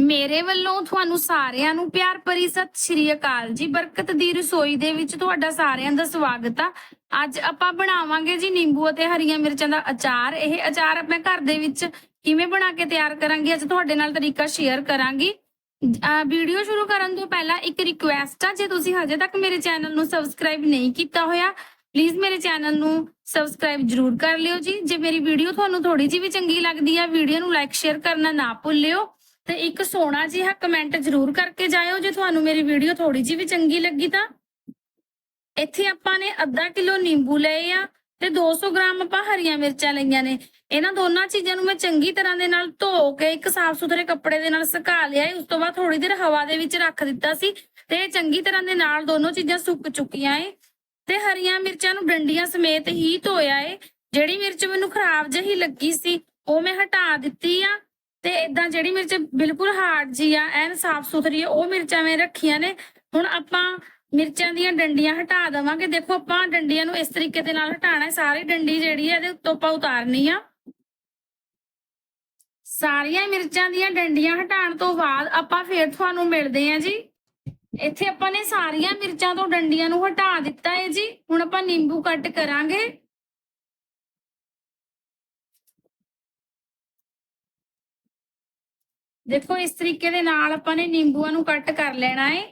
ਮੇਰੇ ਵੱਲੋਂ ਤੁਹਾਨੂੰ ਸਾਰਿਆਂ ਨੂੰ ਪਿਆਰ ਭਰੀ ਸਤਿ ਸ਼੍ਰੀ ਅਕਾਲ ਜੀ। ਬਰਕਤ ਦੀ ਰਸੋਈ ਦੇ ਵਿੱਚ ਤੁਹਾਡਾ ਸਾਰਿਆਂ ਦਾ ਸਵਾਗਤ ਆ। ਅੱਜ ਆਪਾਂ ਬਣਾਵਾਂਗੇ ਜੀ ਨਿੰਬੂ ਅਤੇ ਹਰੀਆਂ ਮਿਰਚਾਂ ਦਾ ਅਚਾਰ। ਇਹ ਅਚਾਰ ਆਪਣੇ ਘਰ ਦੇ ਵਿੱਚ ਕਿਵੇਂ ਬਣਾ ਕੇ ਤਿਆਰ ਕਰਾਂਗੀ ਅੱਜ ਤੁਹਾਡੇ ਨਾਲ ਤਰੀਕਾ ਸ਼ੇਅਰ ਕਰਾਂਗੀ। ਵੀਡੀਓ ਸ਼ੁਰੂ ਕਰਨ ਤੋਂ ਪਹਿਲਾਂ ਇੱਕ ਰਿਕੁਐਸਟ ਆ। ਜੇ ਤੁਸੀਂ ਹਜੇ ਤੱਕ ਮੇਰੇ ਚੈਨਲ ਨੂੰ ਸਬਸਕ੍ਰਾਈਬ ਨਹੀਂ ਕੀਤਾ ਹੋਇਆ ਪਲੀਜ਼ ਮੇਰੇ ਚੈਨਲ ਨੂੰ ਸਬਸਕ੍ਰਾਈਬ ਜਰੂਰ ਕਰ ਲਿਓ ਜੀ। ਜੇ ਮੇਰੀ ਵੀਡੀਓ ਤੁਹਾਨੂੰ ਥੋੜੀ ਜਿਹੀ ਵੀ ਚੰਗੀ ਲੱਗਦੀ ਆ ਵੀਡੀਓ ਨੂੰ ਲਾਈਕ ਸ਼ੇਅਰ ਕਰਨਾ ਨਾ ਭੁੱਲਿਓ। ਤੇ ਇੱਕ ਸੋਹਣਾ ਜਿਹਾ ਕਮੈਂਟ ਜਰੂਰ ਕਰਕੇ ਜਾਇਓ ਜੇ ਤੁਹਾਨੂੰ ਮੇਰੀ ਵੀਡੀਓ ਥੋੜੀ ਜਿਹੀ ਵੀ ਚੰਗੀ ਲੱਗੀ ਤਾਂ। ਇੱਥੇ ਆਪਾਂ ਨੇ ਅੱਧਾ ਕਿਲੋ ਨਿੰਬੂ ਲਏ ਆ ਤੇ 200 ਗ੍ਰਾਮ ਆਪਾਂ ਹਰੀਆਂ ਮਿਰਚਾਂ ਲਈਆਂ ਨੇ। ਇਹਨਾਂ ਦੋਨਾਂ ਚੀਜ਼ਾਂ ਨੂੰ ਮੈਂ ਚੰਗੀ ਤਰ੍ਹਾਂ ਦੇ ਨਾਲ ਧੋ ਕੇ ਇੱਕ ਸਾਫ਼ ਸੁਥਰੇ ਕੱਪੜੇ ਦੇ ਨਾਲ ਸੁਕਾ ਲਿਆ ਏ। ਉਸ ਤੋਂ ਬਾਅਦ ਥੋੜੀ ਦੇਰ ਹਵਾ ਦੇ ਵਿੱਚ ਰੱਖ ਦਿੱਤਾ ਸੀ ਤੇ ਚੰਗੀ ਤਰ੍ਹਾਂ ਦੇ ਨਾਲ ਦੋਨੋਂ ਚੀਜ਼ਾਂ ਸੁੱਕ ਚੁੱਕੀਆਂ ਏ। ਤੇ ਹਰੀਆਂ ਮਿਰਚਾਂ ਨੂੰ ਡੰਡੀਆਂ ਸਮੇਤ ਹੀ ਧੋਇਆ ਏ। ਜਿਹੜੀ ਮਿਰਚ ਮੈਨੂੰ ਖਰਾਬ ਜਿਹੀ ਲੱਗੀ ਸੀ, ਉਹ ਮੈਂ ਹਟਾ ਦਿੱਤੀ ਆ। ਤੇ ਇਦਾਂ ਜਿਹੜੀ ਮਿਰਚ ਬਿਲਕੁਲ ਹਾਰਡ ਜੀ ਆ, ਐਨ ਸਾਫ਼ ਸੁਥਰੀ ਆ, ਉਹ ਮਿਰਚਾਂ ਮੈਂ ਰੱਖੀਆਂ ਨੇ। ਹੁਣ ਆਪਾਂ ਮਿਰਚਾਂ ਦੀਆਂ ਡੰਡੀਆਂ ਹਟਾ ਦੇਵਾਂਗੇ। ਦੇਖੋ, ਆਪਾਂ ਡੰਡੀਆਂ ਨੂੰ ਇਸ ਤਰੀਕੇ ਦੇ ਨਾਲ ਹਟਾਣਾ ਹੈ ਸਾਰੀ ਡੰਡੀ ਜਿਹੜੀ ਹੈ ਇਹਦੇ ਉੱਤੋਂ ਆਪਾਂ ਉਤਾਰਨੀ ਆ। ਸਾਰੀਆਂ ਮਿਰਚਾਂ ਦੀਆਂ ਡੰਡੀਆਂ ਹਟਾਉਣ ਤੋਂ ਬਾਅਦ ਆਪਾਂ ਫੇਰ ਤੁਹਾਨੂੰ ਮਿਲਦੇ ਹਾਂ ਜੀ। ਇੱਥੇ ਆਪਾਂ ਨੇ ਸਾਰੀਆਂ ਮਿਰਚਾਂ ਤੋਂ ਡੰਡੀਆਂ ਨੂੰ ਹਟਾ ਦਿੱਤਾ ਹੈ ਜੀ। ਹੁਣ ਆਪਾਂ ਨਿੰਬੂ ਕੱਟ ਕਰਾਂਗੇ। ਦੇਖੋ, ਇਸ ਤਰੀਕੇ ਦੇ ਨਾਲ ਆਪਾਂ ਨੇ ਨਿੰਬੂਆਂ ਨੂੰ ਕੱਟ ਕਰ ਲੈਣਾ ਹੈ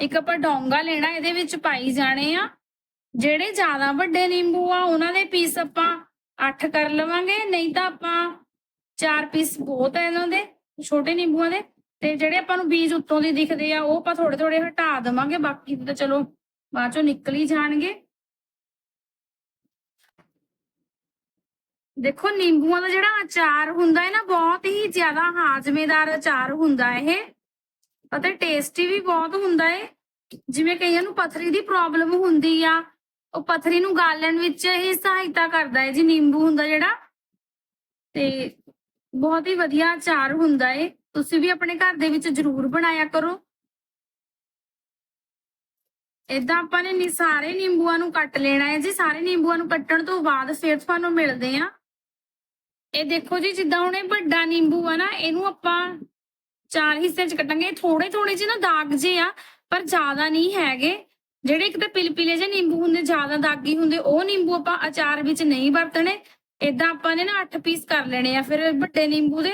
ਇੱਕ ਆਪਾਂ ਡੋਂਗਾ ਲੈਣਾ, ਇਹਦੇ ਵਿੱਚ ਪਾਈ ਜਾਣੇ ਆ। ਜਿਹੜੇ ਜ਼ਿਆਦਾ ਵੱਡੇ ਨਿੰਬੂ ਆ, ਉਹਨਾਂ ਦੇ ਪੀਸ ਆਪਾਂ 8 ਕਰ ਲਵਾਂਗੇ। ਨਹੀਂ ਤਾਂ ਆਪਾਂ 4 ਪੀਸ ਬਹੁਤ ਹੈ ਇਹਨਾਂ ਦੇ, ਛੋਟੇ ਨਿੰਬੂਆਂ ਦੇ। ਤੇ ਜਿਹੜੇ ਆਪਾਂ ਨੂੰ ਬੀਜ ਉੱਤੋਂ ਦੀ ਦਿਖਦੇ ਆ, ਉਹ ਆਪਾਂ ਥੋੜੇ ਥੋੜੇ ਹਟਾ ਦੇਵਾਂਗੇ, ਬਾਕੀ ਤਾਂ ਚਲੋ ਬਾਅਦ ਚੋਂ ਨਿਕਲ ਹੀ ਜਾਣਗੇ। ਦੇਖੋ, ਨਿੰਬੂਆਂ ਦਾ ਜਿਹੜਾ ਅਚਾਰ ਹੁੰਦਾ ਹੈ ਨਾ, ਬਹੁਤ ਹੀ ਜ਼ਿਆਦਾ ਹਾਜ਼ਮੇਦਾਰ ਅਚਾਰ ਹੁੰਦਾ ਇਹ, ਅਤੇ ਟੇਸਟੀ ਵੀ ਬਹੁਤ ਹੁੰਦਾ ਹੈ ਜਿਵੇਂ ਕਈਆਂ ਨੂੰ ਪਥਰੀ ਦੀ ਪ੍ਰੋਬਲਮ ਹੁੰਦੀ ਆ, ਉਹ ਪਥਰੀ ਨੂੰ ਗਾਲਣ ਵਿੱਚ ਇਹ ਸਹਾਇਤਾ ਕਰਦਾ ਹੈ ਜੀ, ਨਿੰਬੂ ਹੁੰਦਾ ਜਿਹੜਾ। ਤੇ ਬਹੁਤ ਹੀ ਵਧੀਆ ਅਚਾਰ ਹੁੰਦਾ ਹੈ ਤੁਸੀਂ ਵੀ ਆਪਣੇ ਘਰ ਦੇ ਵਿੱਚ ਜ਼ਰੂਰ ਬਣਾਇਆ ਕਰੋ। ਇਦਾਂ ਆਪਾਂ ਨੇ ਨੀ, ਸਾਰੇ ਨਿੰਬੂਆਂ ਨੂੰ ਕੱਟ ਲੈਣਾ ਹੈ ਜੀ। ਸਾਰੇ ਨਿੰਬੂਆਂ ਨੂੰ ਕੱਟਣ ਤੋਂ ਬਾਅਦ ਫਿਰ ਤੁਹਾਨੂੰ ਮਿਲਦੇ ਆ ਇਹ ਦੇਖੋ ਜੀ, ਜਿੱਦਾਂ ਹੁਣ ਇਹ ਵੱਡਾ ਨਿੰਬੂ ਆ ਨਾ, ਇਹਨੂੰ ਆਪਾਂ ਚਾਰ ਹਿੱਸੇ ਚ ਕੱਟਾਂਗੇ। ਥੋੜੇ ਥੋੜੇ ਜਿਹੇ ਨਾ ਦਾਗ ਜੇ ਆ, ਪਰ ਜ਼ਿਆਦਾ ਨਹੀਂ ਹੈਗੇ। ਜਿਹੜੇ ਇੱਕ ਤਾਂ ਪਿਲਪਿਲੇ ਜਿਹੇ ਨਿੰਬੂ ਹੁੰਦੇ, ਜ਼ਿਆਦਾ ਦਾਗੀ ਹੁੰਦੇ, ਉਹ ਨਿੰਬੂ ਆਪਾਂ ਅਚਾਰ ਵਿੱਚ ਨਹੀਂ ਵਰਤਣੇ। ਇਦਾਂ ਆਪਾਂ ਨੇ ਨਾ 8 ਪੀਸ ਕਰ ਲੈਣੇ ਆ, ਫਿਰ ਵੱਡੇ ਨਿੰਬੂ ਦੇ।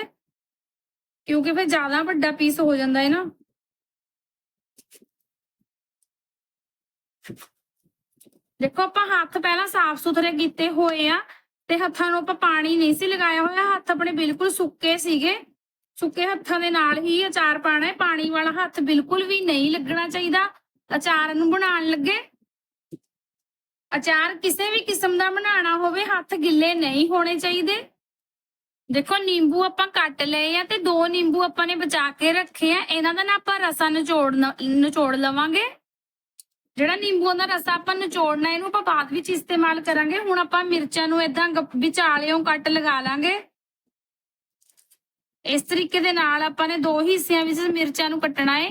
ਕਿਉਂਕਿ ਫਿਰ ਜ਼ਿਆਦਾ ਵੱਡਾ ਪੀਸ ਹੋ ਜਾਂਦਾ ਹੈ ਨਾ। ਦੇਖੋ ਆਪਾਂ ਹੱਥ ਪਹਿਲਾਂ ਸਾਫ਼ ਸੁਥਰੇ ਕੀਤੇ ਹੋਏ ਆ ਤੇ ਹੱਥਾਂ ਨੂੰ ਆਪਾਂ ਪਾਣੀ ਨਹੀਂ ਸੀ ਲਗਾਇਆ ਹੋਇਆ, ਹੱਥ ਆਪਣੇ ਬਿਲਕੁਲ ਸੁੱਕੇ ਸੀਗੇ। ਸੁੱਕੇ ਹੱਥਾਂ ਦੇ ਨਾਲ ਹੀ ਅਚਾਰ ਪਾਣਾ ਹੈ, ਪਾਣੀ ਵਾਲਾ ਹੱਥ ਬਿਲਕੁਲ ਵੀ ਨਹੀਂ ਲੱਗਣਾ ਚਾਹੀਦਾ। ਅਚਾਰ ਨੂੰ ਬਣਾਉਣ ਲੱਗੇ। ਅਚਾਰ ਕਿਸੇ ਵੀ ਕਿਸਮ ਦਾ ਬਣਾਉਣਾ ਹੋਵੇ, ਹੱਥ ਗਿੱਲੇ ਨਹੀਂ ਹੋਣੇ ਚਾਹੀਦੇ। ਦੇਖੋ, ਨਿੰਬੂ ਆਪਾਂ ਕੱਟ ਲਏ ਆ ਤੇ ਦੋ ਨਿੰਬੂ ਆਪਾਂ ਨੇ ਬਚਾ ਕੇ ਰੱਖੇ ਆ। ਇਹਨਾਂ ਦਾ ਨਾ ਆਪਾਂ ਰਸਾ ਨਿਚੋੜ ਨਿਚੋੜ ਲਵਾਂਗੇ। ਜਿਹੜਾ ਨਿੰਬੂਆਂ ਦਾ ਰਸਾ ਆਪਾਂ ਨਿਚੋੜਨਾ, ਇਹਨੂੰ ਆਪਾਂ ਬਾਅਦ ਵਿੱਚ ਇਸਤੇਮਾਲ ਕਰਾਂਗੇ। ਹੁਣ ਆਪਾਂ ਮਿਰਚਾਂ ਨੂੰ ਇਦਾਂ ਵਿਚਾਲਿਓਂ ਕੱਟ ਲਗਾ ਲਾਂਗੇ। ਇਸ ਤਰੀਕੇ ਦੇ ਨਾਲ ਆਪਾਂ ਨੇ ਦੋ ਹਿੱਸਿਆਂ ਵਿੱਚ ਮਿਰਚਾਂ ਨੂੰ ਕੱਟਣਾ ਹੈ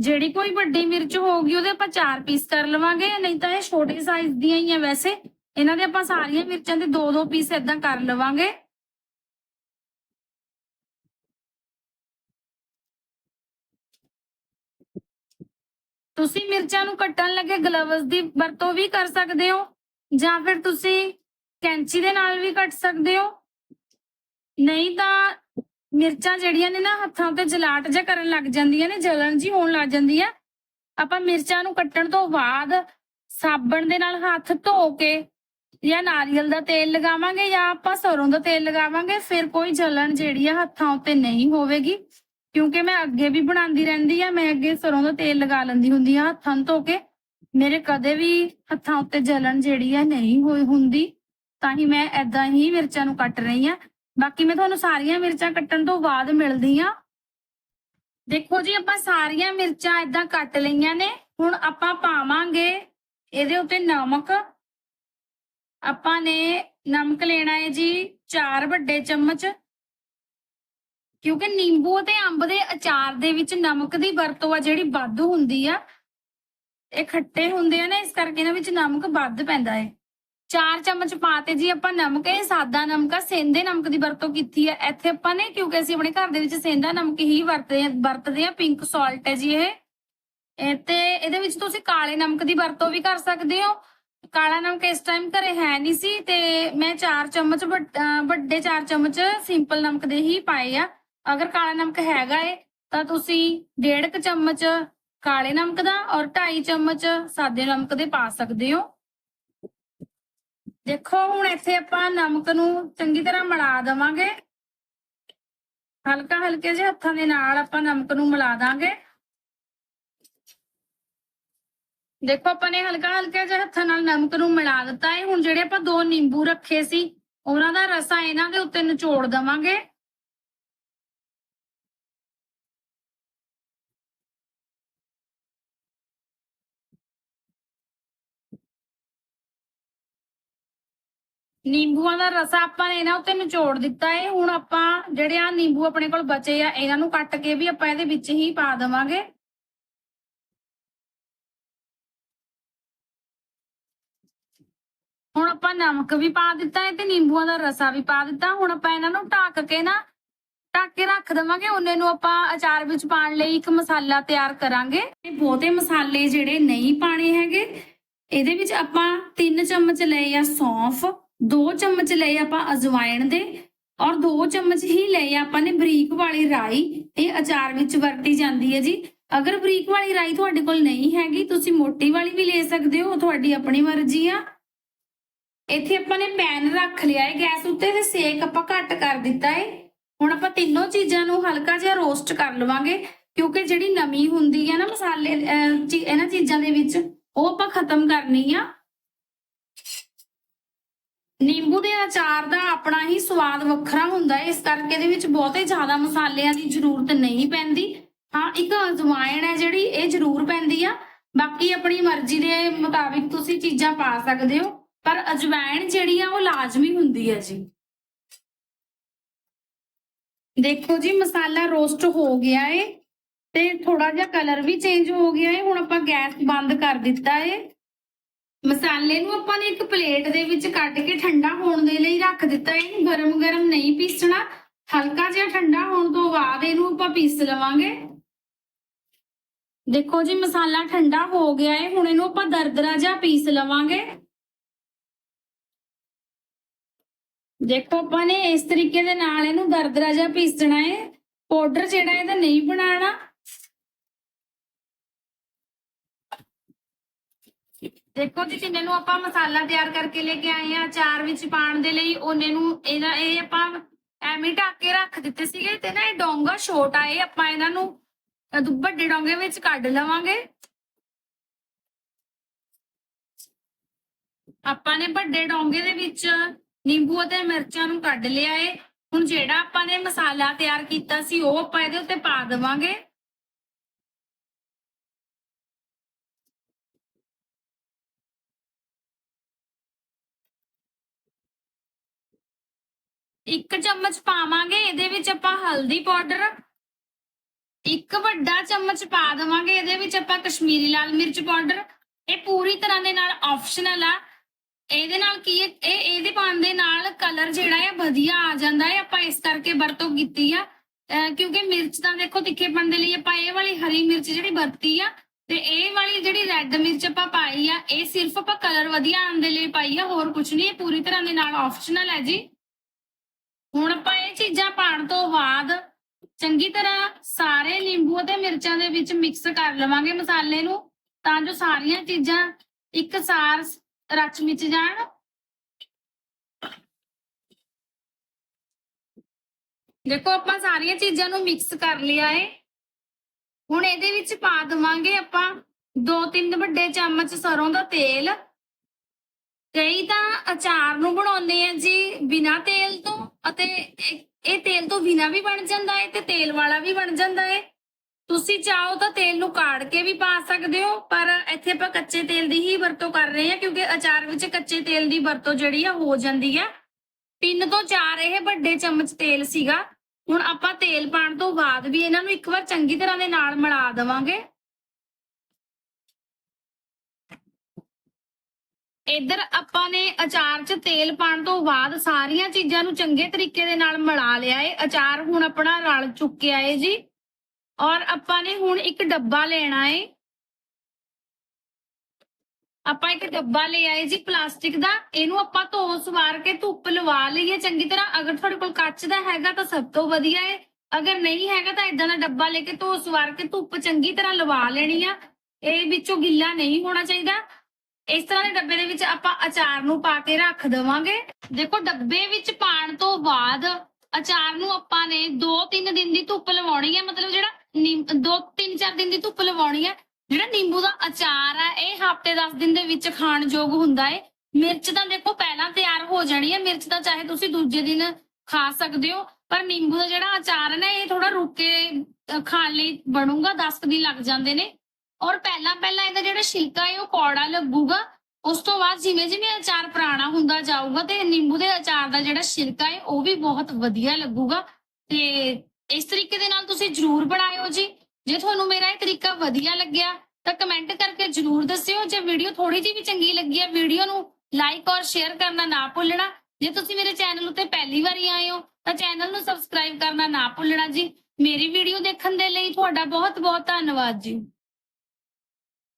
ਜਿਹੜੀ ਕੋਈ ਵੱਡੀ ਮਿਰਚ ਹੋਊਗੀ ਉਹਦੇ ਆਪਾਂ ਚਾਰ ਪੀਸ ਕਰ ਲਵਾਂਗੇ, ਨਹੀਂ ਤਾਂ ਇਹ ਛੋਟੇ ਸਾਈਜ਼ ਦੀਆਂ ਹੀ ਆ ਵੈਸੇ। ਇਹਨਾਂ ਦੇ ਆਪਾਂ ਸਾਰੀਆਂ ਮਿਰਚਾਂ ਦੇ ਦੋ ਦੋ ਪੀਸ ਇਦਾਂ ਕਰ ਲਵਾਂਗੇ। ਤੁਸੀਂ ਮਿਰਚਾਂ ਨੂੰ ਕੱਟਣ ਲੱਗੇ ਗਲਵਸ ਦੀ ਵਰਤੋਂ ਵੀ ਕਰ ਸਕਦੇ ਹੋ, ਜਾਂ ਫਿਰ ਤੁਸੀਂ ਕੈਂਚੀ ਦੇ ਨਾਲ ਵੀ ਕੱਟ ਸਕਦੇ ਹੋ। ਨਹੀਂ ਤਾਂ ਮਿਰਚਾਂ ਜਿਹੜੀਆਂ ਨੇ ਨਾ ਹੱਥਾਂ ਤੇ ਜਲਾਟ ਜਿਹਾ ਕਰਨ ਲੱਗ ਜਾਂਦੀਆਂ ਨੇ, ਜਲਣ ਜੀ ਹੋਣ ਲੱਗ ਜਾਂਦੀ ਆ ਆਪਾਂ ਮਿਰਚਾਂ ਨੂੰ ਕੱਟਣ ਤੋਂ ਬਾਅਦ ਸਾਬਣ ਦੇ ਨਾਲ ਹੱਥ ਧੋ ਕੇ ਜਾਂ ਨਾਰੀਅਲ ਦਾ ਤੇਲ ਲਗਾਵਾਂਗੇ ਜਾਂ ਆਪਾਂ ਸਰੋਂ ਦਾ ਤੇਲ ਲਗਾਵਾਂਗੇ, ਫਿਰ ਕੋਈ ਜਲਣ ਜਿਹੜੀ ਆ ਹੱਥਾਂ ਉੱਤੇ ਨਹੀਂ ਹੋਵੇਗੀ। ਕਿਉਂਕਿ ਮੈਂ ਅੱਗੇ ਵੀ ਬਣਾਉਂਦੀ ਰਹਿੰਦੀ ਆ, ਮੈਂ ਅੱਗੇ ਸਰੋਂ ਦਾ ਤੇਲ ਲਗਾ ਲੈਂਦੀ ਹੁੰਦੀ ਆ ਹੱਥਾਂ ਨੂੰ ਧੋ ਕੇ। ਮੇਰੇ ਕਦੇ ਵੀ ਹੱਥਾਂ ਉੱਤੇ ਜਲਣ ਜਿਹੜੀ ਆ ਨਹੀਂ ਹੋਈ ਹੁੰਦੀ, ਤਾਂ ਹੀ ਮੈਂ ਐਦਾਂ ਹੀ ਮਿਰਚਾਂ ਨੂੰ ਕੱਟ ਰਹੀ ਆ। ਬਾਕੀ ਮੈਂ ਤੁਹਾਨੂੰ ਸਾਰੀਆਂ ਮਿਰਚਾਂ ਕੱਟਣ ਤੋਂ ਬਾਅਦ ਮਿਲਦੀ ਆ ਦੇਖੋ ਜੀ, ਆਪਾਂ ਸਾਰੀਆਂ ਮਿਰਚਾਂ ਐਦਾਂ ਕੱਟ ਲਈਆਂ ਨੇ। ਹੁਣ ਆਪਾਂ ਪਾਵਾਂਗੇ ਇਹਦੇ ਉੱਤੇ ਨਮਕ। ਆਪਾਂ ਨੇ ਨਮਕ ਲੈਣਾ ਹੈ ਜੀ 4 ਵੱਡੇ ਚਮਚ। ਕਿਉਂਕਿ ਨਿੰਬੂ ਤੇ ਅੰਬ ਦੇ ਅਚਾਰ ਦੇ ਵਿੱਚ ਨਮਕ ਦੀ ਵਰਤੋਂ ਆ ਜਿਹੜੀ ਵੱਧ ਹੁੰਦੀ ਆ। ਇਹ ਖੱਟੇ ਹੁੰਦੇ ਆ ਨਾ, ਇਸ ਕਰਕੇ ਇਹਨਾਂ ਵਿੱਚ ਨਮਕ ਵੱਧ ਪੈਂਦਾ ਹੈ। ਚਾਰ ਚਮਚ ਪਾਤੇ ਜੀ, ਆਪਾਂ ਨਮਕ, ਇਹ ਸਾਦਾ ਨਮਕ ਆ ਸੇਂਦੇ ਨਮਕ ਦੀ ਵਰਤੋਂ ਕੀਤੀ ਹੈ ਇੱਥੇ ਆਪਾਂ ਨੇ, ਕਿਉਂਕਿ ਅਸੀਂ ਆਪਣੇ ਘਰ ਦੇ ਵਿੱਚ ਸੇਂਦਾ ਨਮਕ ਹੀ ਵਰਤਦੇ ਆ ਵਰਤਦੇ ਆ ਪਿੰਕ ਸਾਲਟ ਹੈ ਜੀ ਇਹ। ਇਹ ਤੇ ਇਹਦੇ ਵਿੱਚ ਤੁਸੀਂ ਕਾਲੇ ਨਮਕ ਦੀ ਵਰਤੋਂ ਵੀ ਕਰ ਸਕਦੇ ਹੋ। ਕਾਲਾ ਨਮਕ ਇਸ ਟਾਈਮ ਘਰੇ ਹੈ ਨਹੀਂ ਸੀ ਤੇ ਮੈਂ 4 ਚਮਚ ਵੱਡੇ 4 ਚਮਚ ਸਿੰਪਲ ਨਮਕ ਦੇ ਹੀ ਪਾਏ ਆ। ਅਗਰ ਕਾਲਾ ਨਮਕ ਹੈਗਾ ਏ, ਤਾਂ ਤੁਸੀਂ ਡੇਢ ਕੁ ਚਮਚ ਕਾਲੇ ਨਮਕ ਦਾ ਔਰ 2.5 ਚਮਚ ਸਾਦੇ ਨਮਕ ਦੇ ਪਾ ਸਕਦੇ ਹੋ। ਦੇਖੋ, ਹੁਣ ਇੱਥੇ ਆਪਾਂ ਨਮਕ ਨੂੰ ਚੰਗੀ ਤਰ੍ਹਾਂ ਮਿਲਾ ਦੇਵਾਂਗੇ। ਹਲਕਾ ਹਲਕੇ ਜਿਹੇ ਹੱਥਾਂ ਦੇ ਨਾਲ ਆਪਾਂ ਨਮਕ ਨੂੰ ਮਿਲਾ ਦਾਂਗੇ। ਦੇਖੋ, ਆਪਾਂ ਨੇ ਹਲਕਾ ਹਲਕਾ ਜਿਹਾ ਹੱਥਾਂ ਨਾਲ ਨਮਕ ਨੂੰ ਮਿਲਾ ਦਿੱਤਾ ਹੈ ਹੁਣ ਜਿਹੜੇ ਆਪਾਂ ਦੋ ਨਿੰਬੂ ਰੱਖੇ ਸੀ, ਉਹਨਾਂ ਦਾ ਰਸਾ ਇਹਨਾਂ ਦੇ ਉੱਤੇ ਨਿਚੋੜ ਦਵਾਂਗੇ। ਨਿੰਬੂਆਂ ਦਾ ਰਸਾ ਆਪਾਂ ਨੇ ਇਹਨਾਂ ਉੱਤੇ ਨਿਚੋੜ ਦਿੱਤਾ ਹੈ ਹੁਣ ਆਪਾਂ ਜਿਹੜੇ ਆ ਨਿੰਬੂ ਆਪਣੇ ਕੋਲ ਬਚੇ ਆ, ਇਹਨਾਂ ਨੂੰ ਕੱਟ ਕੇ ਵੀ ਆਪਾਂ ਇਹਦੇ ਵਿੱਚ ਹੀ ਪਾ ਦੇਵਾਂਗੇ। ਹੁਣ ਆਪਾਂ ਨਮਕ ਵੀ ਪਾ ਦਿੱਤਾ ਹੈ ਤੇ ਨਿੰਬੂਆਂ ਦਾ ਰਸਾ ਵੀ ਪਾ ਦਿੱਤਾ। ਹੁਣ ਆਪਾਂ ਇਹਨਾਂ ਨੂੰ ਢੱਕ ਕੇ ਨਾ, ਢੱਕ ਕੇ ਰੱਖ ਦੇਵਾਂਗੇ। ਉਹਨੇ ਨੂੰ ਆਪਾਂ ਅਚਾਰ ਵਿੱਚ ਪਾਉਣ ਲਈ ਇੱਕ ਮਸਾਲਾ ਤਿਆਰ ਕਰਾਂਗੇ। ਬਹੁਤੇ ਮਸਾਲੇ ਜਿਹੜੇ ਨਹੀਂ ਪਾਣੇ ਹੈਗੇ, ਇਹਦੇ ਵਿੱਚ ਆਪਾਂ 3 ਚਮਚ ਲਏ ਆ ਸੌਂਫ। 2 ਚਮਚ ਲਏ ਆਪਾਂ ਅਜਵਾਇਣ ਦੇ ਔਰ 2 ਚਮਚ ਹੀ ਲਏ ਆਪਾਂ ਨੇ ਬਰੀਕ ਵਾਲੀ ਰਾਈ। ਇਹ ਅਚਾਰ ਵਿੱਚ ਵਰਤੀ ਜਾਂਦੀ ਹੈ ਜੀ। ਅਗਰ ਬਰੀਕ ਵਾਲੀ ਰਾਈ ਤੁਹਾਡੇ ਕੋਲ ਨਹੀਂ ਹੈਗੀ, ਤੁਸੀਂ ਮੋਟੀ ਵਾਲੀ ਵੀ ਲੈ ਸਕਦੇ ਹੋ ਤੁਹਾਡੀ ਆਪਣੀ ਮਰਜ਼ੀ ਆ। ਇੱਥੇ ਆਪਾਂ ਨੇ ਪੈਨ ਰੱਖ ਲਿਆ ਹੈ, ਗੈਸ ਉੱਤੇ ਤੇ ਸੇਕ ਆਪਾਂ ਘੱਟ ਕਰ ਦਿੱਤਾ ਹੈ। ਹੁਣ ਆਪਾਂ ਤਿੰਨੋਂ ਚੀਜ਼ਾਂ ਨੂੰ ਹਲਕਾ ਜਿਹਾ ਰੋਸਟ ਕਰ ਲਵਾਂਗੇ, ਕਿਉਂਕਿ ਜਿਹੜੀ ਨਮੀ ਹੁੰਦੀ ਹੈ ਨਾ ਮਸਾਲੇ ਇਹਨਾਂ ਚੀਜ਼ਾਂ ਦੇ ਵਿੱਚ, ਉਹ ਆਪਾਂ ਖਤਮ ਕਰਨੀ ਆ। ਨਿੰਬੂ ਦੇ ਅਚਾਰ ਦਾ ਆਪਣਾ ਹੀ ਸਵਾਦ ਵੱਖਰਾ ਹੁੰਦਾ ਹੈ। ਇਸ ਕਰਕੇ ਇਹਦੇ ਵਿੱਚ ਬਹੁਤੇ ਜ਼ਿਆਦਾ ਮਸਾਲਿਆਂ ਦੀ ਜ਼ਰੂਰਤ ਨਹੀਂ ਪੈਂਦੀ। ਹਾਂ, ਇੱਕ ਅਜਵਾਇਣ ਹੈ ਜਿਹੜੀ, ਇਹ ਜ਼ਰੂਰ ਪੈਂਦੀ ਆ। ਬਾਕੀ ਆਪਣੀ ਮਰਜ਼ੀ ਦੇ ਮੁਤਾਬਿਕ ਤੁਸੀਂ ਚੀਜ਼ਾਂ ਪਾ ਸਕਦੇ ਹੋ। ਪਰ ਅਜਵਾਇਣ ਜਿਹੜੀ ਆ, ਉਹ ਲਾਜ਼ਮੀ ਹੁੰਦੀ ਹੈ ਜੀ। ਦੇਖੋ ਜੀ, ਮਸਾਲਾ ਰੋਸਟ ਹੋ ਗਿਆ ਏ ਤੇ ਥੋੜਾ ਜਿਹਾ ਕਲਰ ਵੀ ਚੇਂਜ ਹੋ ਗਿਆ ਏ। ਹੁਣ ਆਪਾਂ ਗੈਸ ਬੰਦ ਕਰ ਦਿੱਤਾ ਏ। ਮਸਾਲੇ ਨੂੰ ਆਪਾਂ ਨੇ ਇੱਕ ਪਲੇਟ ਦੇ ਵਿੱਚ ਕੱਢ ਕੇ ਠੰਡਾ ਹੋਣ ਦੇ ਲਈ ਰੱਖ ਦਿੱਤਾ। ਇਹਨੂੰ ਗਰਮ ਗਰਮ ਨਹੀਂ ਪੀਸਣਾ। ਹਲਕਾ ਜਿਹਾ ਠੰਡਾ ਹੋਣ ਤੋਂ ਬਾਅਦ ਇਹਨੂੰ ਆਪਾਂ ਪੀਸ ਲਵਾਂਗੇ। ਦੇਖੋ ਜੀ, ਮਸਾਲਾ ਠੰਡਾ ਹੋ ਗਿਆ ਹੈ ਹੁਣ ਇਹਨੂੰ ਆਪਾਂ ਦਰਦਰਾ ਜਿਹਾ ਪੀਸ ਲਵਾਂਗੇ। ਦੇਖੋ, ਆਪਾਂ ਨੇ ਇਸ ਤਰੀਕੇ ਦੇ ਨਾਲ ਇਹਨੂੰ ਦਰਦਰਾ ਜਿਹਾ ਪੀਸਣਾ ਹੈ ਪਾਊਡਰ ਜਿਹੜਾ ਇਹਦਾ ਨਹੀਂ ਬਣਾਉਣਾ। ਦੇਖੋ ਜੀ ਜਿੰਨੇ ਨੂੰ ਆਪਾਂ ਮਸਾਲਾ ਤਿਆਰ ਕਰਕੇ ਲੈ ਕੇ ਆਏ ਆ ਅਚਾਰ ਵਿੱਚ ਪਾਉਣ ਦੇ ਲਈ ਉਹਨੇ ਨੂੰ ਇਹਦਾ ਇਹ ਆਪਾਂ ਐਵੇਂ ਢੱਕ ਕੇ ਰੱਖ ਦਿੱਤੇ ਸੀਗੇ ਤੇ ਨਾ ਇਹ ਡੋਂਗਾ ਛੋਟਾ ਇਹ ਆਪਾਂ ਇਹਨਾਂ ਨੂੰ ਵੱਡੇ ਡੋਂਗੇ ਵਿੱਚ ਕੱਢ ਲਵਾਂਗੇ। ਆਪਾਂ ਨੇ ਵੱਡੇ ਡੋਂਗੇ ਦੇ ਵਿੱਚ ਨਿੰਬੂ ਅਤੇ ਮਿਰਚਾਂ ਨੂੰ ਕੱਢ ਲਿਆ ਏ। ਹੁਣ ਜਿਹੜਾ ਆਪਾਂ ਨੇ ਮਸਾਲਾ ਤਿਆਰ ਕੀਤਾ ਸੀ, ਉਹ ਆਪਾਂ ਇਹਦੇ ਉੱਤੇ ਪਾ ਦੇਵਾਂਗੇ। ਇੱਕ ਚਮਚ ਪਾਵਾਂਗੇ, ਇਹਦੇ ਵਿੱਚ ਆਪਾਂ ਹਲਦੀ ਪਾਊਡਰ, ਇੱਕ ਵੱਡਾ ਚਮਚ ਪਾ ਦੇਵਾਂਗੇ, ਇਹਦੇ ਵਿੱਚ ਆਪਾਂ ਕਸ਼ਮੀਰੀ ਲਾਲ ਮਿਰਚ ਪਾਊਡਰ, ਇਹ ਪੂਰੀ ਤਰ੍ਹਾਂ ਦੇ ਨਾਲ ਆਪਸ਼ਨਲ ਆ। ਇਹਦੇ ਨਾਲ ਕੀ ਹੈ, ਇਹ, ਇਹਦੇ ਪਾਉਣ ਦੇ ਨਾਲ ਕਲਰ ਜਿਹੜਾ ਹੈ ਵਧੀਆ ਆ ਜਾਂਦਾ ਹੈ, ਆਪਾਂ ਇਸ ਕਰਕੇ ਵਰਤੋਂ ਕੀਤੀ ਆ। ਕਿਉਂਕਿ ਮਿਰਚ ਤਾਂ ਦੇਖੋ ਤਿੱਖੇਪਣ ਦੇ ਲਈ ਆਪਾਂ ਇਹ ਵਾਲੀ ਹਰੀ ਮਿਰਚ ਜਿਹੜੀ ਵਰਤੀ ਆ, ਤੇ ਇਹ ਵਾਲੀ ਜਿਹੜੀ ਰੈੱਡ ਮਿਰਚ ਆਪਾਂ ਪਾਈ ਆ, ਇਹ ਸਿਰਫ ਆਪਾਂ ਕਲਰ ਵਧੀਆ ਆਉਣ ਦੇ ਲਈ ਪਾਈ ਆ, ਹੋਰ ਕੁਝ ਨਹੀਂ, ਇਹ ਪੂਰੀ ਤਰ੍ਹਾਂ ਦੇ ਨਾਲ ਆਪਸ਼ਨਲ ਹੈ ਜੀ। ਹੁਣ ਆਪਾਂ ਇਹ ਚੀਜ਼ਾਂ ਪਾਉਣ ਤੋਂ ਬਾਅਦ ਚੰਗੀ ਤਰ੍ਹਾਂ ਸਾਰੇ ਨਿੰਬੂ ਅਤੇ ਮਿਰਚਾਂ ਦੇ ਵਿੱਚ ਮਿਕਸ ਕਰ ਲਵਾਂਗੇ ਮਸਾਲੇ ਨੂੰ, ਤਾਂ ਜੋ ਸਾਰੀਆਂ ਚੀਜ਼ਾਂ ਇੱਕ ਸਾਰ ਰਚ ਮਿਚ ਜਾਣ। ਦੇਖੋ, ਆਪਾਂ ਸਾਰੀਆਂ ਚੀਜ਼ਾਂ ਨੂੰ ਮਿਕਸ ਕਰ ਲਿਆ ਏ। ਹੁਣ ਇਹਦੇ ਵਿੱਚ ਪਾ ਦਵਾਂਗੇ ਆਪਾਂ 2-3 ਵੱਡੇ ਚਮਚ ਸਰੋਂ ਦਾ ਤੇਲ। ਕਈ ਤਾਂ ਅਚਾਰ ਨੂੰ ਬਣਾਉਂਦੇ ਆ ਜੀ ਬਿਨਾ ਤੇਲ ਤੋਂ ਅਤੇ ਇਹ- ਤੇਲ ਤੋਂ ਬਿਨਾ ਵੀ ਬਣ ਜਾਂਦਾ ਹੈ ਤੇ ਤੇਲ ਵਾਲਾ ਵੀ ਬਣ ਜਾਂਦਾ ਹੈ ਤੁਸੀਂ ਚਾਹੋ ਤਾਂ ਤੇਲ ਨੂੰ ਕਾੜ ਕੇ ਵੀ ਪਾ ਸਕਦੇ ਹੋ, ਪਰ ਇੱਥੇ ਆਪਾਂ ਕੱਚੇ ਤੇਲ ਦੀ ਹੀ ਵਰਤੋਂ ਕਰ ਰਹੇ ਹਾਂ, ਕਿਉਂਕਿ ਅਚਾਰ ਵਿੱਚ ਕੱਚੇ ਤੇਲ ਦੀ ਵਰਤੋਂ ਜਿਹੜੀ ਆ ਹੋ ਜਾਂਦੀ ਹੈ ਤਿੰਨ ਤੋਂ ਚਾਰ ਇਹ ਵੱਡੇ ਚਮਚ ਤੇਲ ਸੀਗਾ। ਹੁਣ ਆਪਾਂ ਤੇਲ ਪਾਉਣ ਤੋਂ ਬਾਅਦ ਵੀ ਇਹਨਾਂ ਨੂੰ ਇੱਕ ਵਾਰ ਚੰਗੀ ਤਰ੍ਹਾਂ ਦੇ ਨਾਲ ਮਿਲਾ ਦੇਵਾਂਗੇ। ਇੱਧਰ ਆਪਾਂ ਨੇ ਅਚਾਰ 'ਚ ਤੇਲ ਪਾਉਣ ਤੋਂ ਬਾਅਦ ਸਾਰੀਆਂ ਚੀਜ਼ਾਂ ਨੂੰ ਚੰਗੇ ਤਰੀਕੇ ਦੇ ਨਾਲ ਮਿਲਾ ਲਿਆ ਏ। ਅਚਾਰ ਹੁਣ ਆਪਣਾ ਰਲ ਚੁੱਕਿਆ ਏ ਜੀ। ਔਰ ਆਪਾਂ ਨੇ ਹੁਣ ਇੱਕ ਡੱਬਾ ਲੈਣਾ ਏ। ਆਪਾਂ ਇੱਕ ਡੱਬਾ ਲੈ ਆਏ ਜੀ ਪਲਾਸਟਿਕ ਦਾ। ਇਹਨੂੰ ਆਪਾਂ ਧੋ ਸਵਾਰ ਕੇ ਧੁੱਪ ਲਵਾ ਲਈਏ ਚੰਗੀ ਤਰ੍ਹਾਂ ਅਗਰ ਤੁਹਾਡੇ ਕੋਲ ਕੱਚ ਦਾ ਹੈਗਾ ਤਾਂ ਸਭ ਤੋਂ ਵਧੀਆ ਏ। ਅਗਰ ਨਹੀਂ ਹੈਗਾ ਤਾਂ ਇਦਾਂ ਦਾ ਡੱਬਾ ਲੈ ਕੇ ਧੋ ਸਵਾਰ ਕੇ ਧੁੱਪ ਚੰਗੀ ਤਰ੍ਹਾਂ ਲਵਾ ਲੈਣੀ ਆ। ਇਹ ਵਿੱਚੋਂ ਗਿੱਲਾ ਨਹੀਂ ਹੋਣਾ ਚਾਹੀਦਾ। ਇਸ ਤਰ੍ਹਾਂ ਦੇ ਡੱਬੇ ਦੇ ਵਿੱਚ ਆਪਾਂ ਅਚਾਰ ਨੂੰ ਪਾ ਕੇ ਰੱਖ ਦੇਵਾਂਗੇ। ਦੇਖੋ, ਡੱਬੇ ਵਿੱਚ ਪਾਣ ਤੋਂ ਬਾਅਦ ਅਚਾਰ ਨੂੰ ਆਪਾਂ ਨੇ 2-3 ਦਿਨ ਦੀ ਧੁੱਪ ਲਵਾਉਣੀ ਹੈ। ਮਤਲਬ ਜਿਹੜਾ 2-3-4 ਦਿਨ ਦੀ ਧੁੱਪ ਲਵਾਉਣੀ ਹੈ। ਜਿਹੜਾ ਨਿੰਬੂ ਦਾ ਅਚਾਰ ਆ ਇਹ ਹਫ਼ਤੇ 10 ਦਿਨ ਦੇ ਵਿੱਚ ਖਾਣ ਯੋਗ ਹੁੰਦਾ ਹੈ। ਮਿਰਚ ਤਾਂ ਦੇਖੋ, ਪਹਿਲਾਂ ਤਿਆਰ ਹੋ ਜਾਣੀ ਹੈ। ਮਿਰਚ ਤਾਂ ਚਾਹੇ ਤੁਸੀਂ ਦੂਜੇ ਦਿਨ ਖਾ ਸਕਦੇ ਹੋ, ਪਰ ਨਿੰਬੂ ਦਾ ਜਿਹੜਾ ਅਚਾਰ ਹੈ ਨਾ, ਇਹ ਥੋੜਾ ਰੁਕ ਕੇ ਖਾਣ ਲਈ ਬਣੂਗਾ। 10 ਦਿਨ ਲੱਗ ਜਾਂਦੇ ਨੇ। ਔਰ ਪਹਿਲਾਂ ਪਹਿਲਾਂ ਇਹਦਾ ਜਿਹੜਾ ਛਿਲਕਾ ਹੈ, ਉਹ ਕੌੜਾ ਲੱਗੂਗਾ। ਉਸ ਤੋਂ ਬਾਅਦ ਜਿਵੇਂ ਜਿਵੇਂ ਅਚਾਰ ਪੁਰਾਣਾ ਹੁੰਦਾ ਜਾਊਗਾ ਤੇ ਨਿੰਬੂ ਦੇ ਅਚਾਰ ਦਾ ਜਿਹੜਾ ਛਿਲਕਾ ਹੈ, ਉਹ ਵੀ ਬਹੁਤ ਵਧੀਆ ਲੱਗੂਗਾ। ਤੇ ਇਸ ਤਰੀਕੇ ਦੇ ਨਾਲ ਤੁਸੀਂ ਜਰੂਰ ਬਣਾਇਓ ਜੀ। ਜੇ ਤੁਹਾਨੂੰ ਮੇਰਾ ਇਹ ਤਰੀਕਾ ਵਧੀਆ ਲੱਗਿਆ, ਤਾਂ ਕਮੈਂਟ ਕਰਕੇ ਜਰੂਰ ਦੱਸਿਓ। ਜੇ ਵੀਡੀਓ ਥੋੜੀ ਜਿਹੀ ਵੀ ਚੰਗੀ ਲੱਗੀ ਹੈ, ਵੀਡੀਓ ਨੂੰ ਲਾਈਕ ਔਰ ਸ਼ੇਅਰ ਕਰਨਾ ਨਾ ਭੁੱਲਣਾ। ਜੇ ਤੁਸੀਂ ਮੇਰੇ ਚੈਨਲ ਉੱਤੇ ਪਹਿਲੀ ਵਾਰੀ ਆਏ ਹੋ, ਤਾਂ ਚੈਨਲ ਨੂੰ ਸਬਸਕ੍ਰਾਈਬ ਕਰਨਾ ਨਾ ਭੁੱਲਣਾ ਜੀ। ਮੇਰੀ ਵੀਡੀਓ ਦੇਖਣ ਦੇ ਲਈ ਤੁਹਾਡਾ ਬਹੁਤ ਬਹੁਤ ਧੰਨਵਾਦ ਜੀ।